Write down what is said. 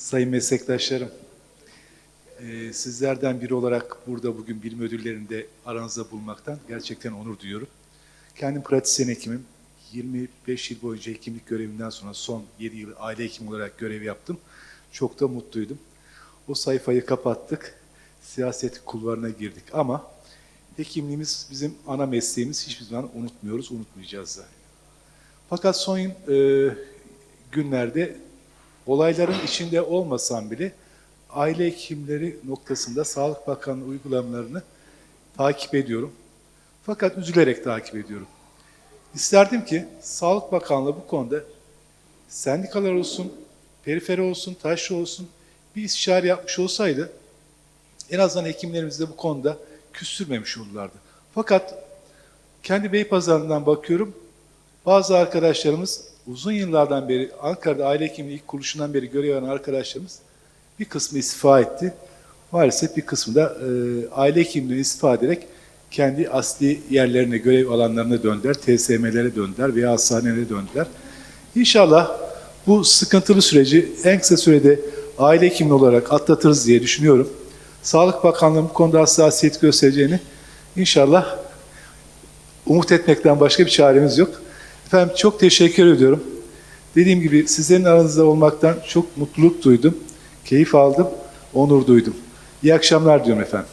Sayın meslektaşlarım, e, sizlerden biri olarak burada bugün bilim ödüllerinde aranızda bulmaktan gerçekten onur duyuyorum. Kendim pratisyen hekimim. 25 yıl boyunca hekimlik görevinden sonra son 7 yıl aile hekimi olarak görev yaptım. Çok da mutluydum. O sayfayı kapattık. Siyaset kulvarına girdik ama hekimliğimiz bizim ana mesleğimiz. Hiçbir zaman unutmuyoruz, unutmayacağız da. Fakat son e, günlerde olayların içinde olmasam bile aile hekimleri noktasında Sağlık Bakanlığı uygulamalarını takip ediyorum. Fakat üzülerek takip ediyorum. İsterdim ki Sağlık Bakanlığı bu konuda sendikalar olsun, periferi olsun, taşra olsun bir istişare yapmış olsaydı en azından hekimlerimiz de bu konuda küstürmemiş olurlardı. Fakat kendi Beypazarı'ndan bakıyorum. Bazı arkadaşlarımız uzun yıllardan beri Ankara'da aile hekimliği ilk kuruluşundan beri görev alan arkadaşlarımız bir kısmı istifa etti. Maalesef bir kısmı da e, aile hekimliğinden istifa ederek kendi asli yerlerine, görev alanlarına döndüler, TSM'lere döndüler veya hastanelere döndüler. İnşallah bu sıkıntılı süreci en kısa sürede aile hekimliği olarak atlatırız diye düşünüyorum. Sağlık Bakanlığı bu konuda hassasiyet göstereceğini inşallah umut etmekten başka bir çaremiz yok. Efendim çok teşekkür ediyorum. Dediğim gibi sizlerin aranızda olmaktan çok mutluluk duydum. Keyif aldım, onur duydum. İyi akşamlar diyorum efendim.